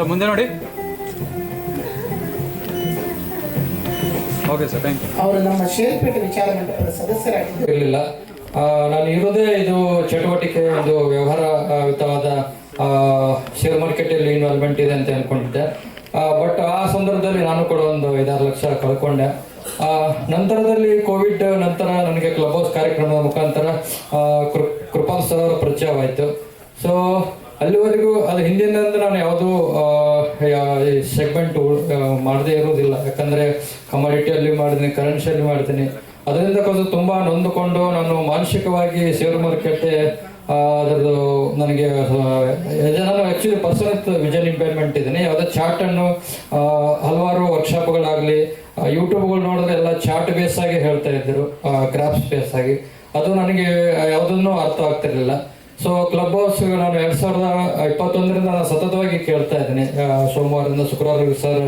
So ಮುಂದೆ ನೋಡಿ. Okay sir thank you ಅವರು ನಮ್ಮ ಶೇರ್ಪೇಟೆ ವಿಚಾರ ಮಂಟಪದ ಸದಸ್ಯರಾಗಿದ್ದರು. ಇರಲಿಲ್ಲ. ನಾನು ಇರೋದೇ ಇದು ಚಟುವಟಿಕೆ ಒಂದು ವ್ಯವಹಾರಯುತವಾದ ಶೇರ್ ಮಾರ್ಕೆಟಲ್ಲಿ ಇನ್ವಾಲ್ವ್ಮೆಂಟ್ ಇದೆ ಅಂತ ಅಂದ್ಕೊಂಡಿದ್ದೆ ಬಟ್ ಆ ಸಂದರ್ಭದಲ್ಲಿ ನಾನು ಕೂಡ ಒಂದು ಐದಾರು ಲಕ್ಷ ಕಳ್ಕೊಂಡೆ. ಆ, ನಂತರದಲ್ಲಿ ಕೋವಿಡ್ ನಂತರ ನನಗೆ ಕ್ಲಬ್ ಹೌಸ್ ಕಾರ್ಯಕ್ರಮದ ಮುಖಾಂತರ ಕೃಪಾಲ್ ಸರ್ ಅವರ ಪರಿಚಯವಾಯಿತು. ಸೊ ಅಲ್ಲಿವರೆಗೂ ಅದು ಹಿಂದಿನಿಂದ ನಾನು ಯಾವುದೂ ಸೆಗ್ಮೆಂಟ್ ಮಾಡದೇ ಇರೋದಿಲ್ಲ. ಯಾಕಂದರೆ ಕಮಾಡಿಟಿಯಲ್ಲಿ ಮಾಡಿದ್ದೀನಿ ಕರೆನ್ಸಿಯಲ್ಲಿ ಮಾಡ್ತೀನಿ ಅದರಿಂದ ಕೂಡ ತುಂಬ ನೊಂದುಕೊಂಡು ನಾನು ಮಾನಸಿಕವಾಗಿ ಶೇರ್ ಮಾರ್ಕೆಟ್ ಅದರದ್ದು ನನಗೆ ನಾನು ಆ್ಯಕ್ಚುಲಿ ಪರ್ಸನಲ್ ವಿಜನ್ ಇಂಪೇರ್ಮೆಂಟ್ ಇದ್ದೀನಿ. ಯಾವುದೇ ಚಾರ್ಟನ್ನು ಹಲವಾರು ವರ್ಕ್ಶಾಪ್ಗಳಾಗಲಿ ಯೂಟ್ಯೂಬ್ಗಳು ನೋಡಿದ್ರೆ ಎಲ್ಲ ಚಾರ್ಟ್ ಬೇಸ್ ಆಗಿ ಹೇಳ್ತಾ ಇದ್ದರು ಗ್ರಾಫ್ಸ್ ಬೇಸ್ ಆಗಿ. ಅದು ನನಗೆ ಯಾವುದನ್ನು ಅರ್ಥ ಆಗ್ತಿರ್ಲಿಲ್ಲ. ಸೊ ಕ್ಲಬ್ ಹೌಸ್ ನಾನು ಎರಡು ಸಾವಿರದ ಇಪ್ಪತ್ತೊಂದರಿಂದ ನಾನು ಸತತವಾಗಿ ಕೇಳ್ತಾ ಇದ್ದೀನಿ. ಸೋಮವಾರದಿಂದ ಶುಕ್ರವಾರ ಸರ್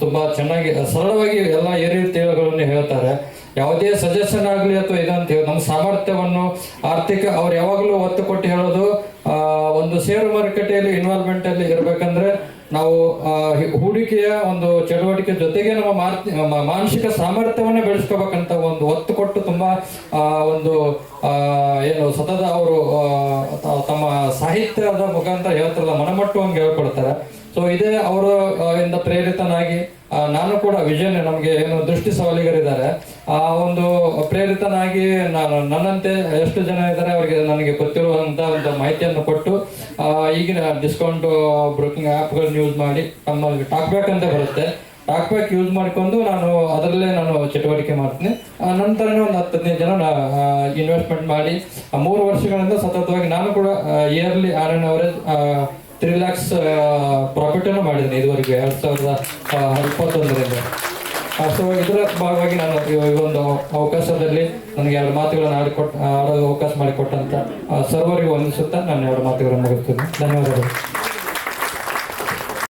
ತುಂಬಾ ಚೆನ್ನಾಗಿ, ಸರಳವಾಗಿ ಎಲ್ಲ ಏರಿಳಿತಗಳನ್ನು ಹೇಳ್ತಾರೆ. ಯಾವುದೇ ಸಜೆಷನ್ ಆಗಲಿ ಅಥವಾ ಇದಂತ ಹೇಳಿ ನಮ್ಮ ಸಾಮರ್ಥ್ಯವನ್ನು ಆರ್ಥಿಕ, ಅವ್ರು ಯಾವಾಗಲೂ ಒತ್ತು ಕೊಟ್ಟು ಹೇಳೋದು ಒಂದು ಶೇರ್ ಮಾರುಕಟ್ಟೆಯಲ್ಲಿ ಇನ್ವಾಲ್ವ್ಮೆಂಟ್ ಅಲ್ಲಿ ಇರಬೇಕಂದ್ರೆ ನಾವು ಹೂಡಿಕೆಯ ಒಂದು ಚಟುವಟಿಕೆ ಜೊತೆಗೆ ನಮ್ಮ ಮಾನಸಿಕ ಸಾಮರ್ಥ್ಯವನ್ನೇ ಬೆಳೆಸ್ಕೋಬೇಕಂತ ಒಂದು ಒತ್ತು ಕೊಟ್ಟು ತುಂಬಾ ಒಂದು ಏನು ಸತತ ಅವರು ತಮ್ಮ ಸಾಹಿತ್ಯದ ಮುಖಾಂತರ ಹೇಳ್ತಾರಲ್ಲ ಮನಮಟ್ಟುವಂಗೆ ಹೇಳ್ಕೊಡ್ತಾರೆ. ಸೊ ಇದೇ ಅವರ ಇಂದ ಪ್ರೇರಿತನಾಗಿ ನಾನು ಕೂಡ ವಿಷನ್ ನಮಗೆ ಏನು ದೃಷ್ಟಿ ಸವಾಲಿಗರಿದ್ದಾರೆ. ಆ, ಒಂದು ಪ್ರೇರಿತನಾಗಿ ನಾನು ನನ್ನಂತೆ ಎಷ್ಟು ಜನ ಇದ್ದಾರೆ, ಅವರಿಗೆ ನನಗೆ ಗೊತ್ತಿರುವಂತ ಒಂದು ಮಾಹಿತಿಯನ್ನು ಕೊಟ್ಟು ಈಗಿನ ಡಿಸ್ಕೌಂಟ್ ಬ್ರೋಕಿಂಗ್ ಆ್ಯಪ್ಗಳನ್ನ ಯೂಸ್ ಮಾಡಿ ನಮ್ಮಲ್ಲಿ ಟಾಕ್ ಬ್ಯಾಕ್ ಅಂತ ಬರುತ್ತೆ. ಟಾಕ್ ಬ್ಯಾಕ್ ಯೂಸ್ ಮಾಡಿಕೊಂಡು ನಾನು ಅದರಲ್ಲೇ ನಾನು ಚಟುವಟಿಕೆ ಮಾಡ್ತೀನಿ. ನಂತರನೇ ಒಂದು ಹತ್ತು ಹದಿನೈದು ಜನ ಇನ್ವೆಸ್ಟ್ಮೆಂಟ್ ಮಾಡಿ ಮೂರು ವರ್ಷಗಳಿಂದ ಸತತವಾಗಿ ನಾನು ಕೂಡ yearly earn average three lakhs profit ಅನ್ನು ಮಾಡಿದ್ದೀನಿ ಇದುವರೆಗೆ. ಎರಡು ಸಾವಿರದ ಇಪ್ಪತ್ತೊಂದರಿಂದ. ಸೊ ಇದರ ಭಾಗವಾಗಿ ನಾನು ಈ ಒಂದು ಅವಕಾಶದಲ್ಲಿ ನನಗೆ ಎರಡು ಮಾತುಗಳನ್ನು ಆಡಿಕೊಟ್ಟು ಆಡೋದು ಅವಕಾಶ ಮಾಡಿಕೊಟ್ಟಂತ ಸರ್ವರಿಗೆ ವಂದಿಸುತ್ತಾ ನಾನು ಎರಡು ಮಾತುಗಳನ್ನು ಮುಗಿಸ್ತೀನಿ. ಧನ್ಯವಾದಗಳು.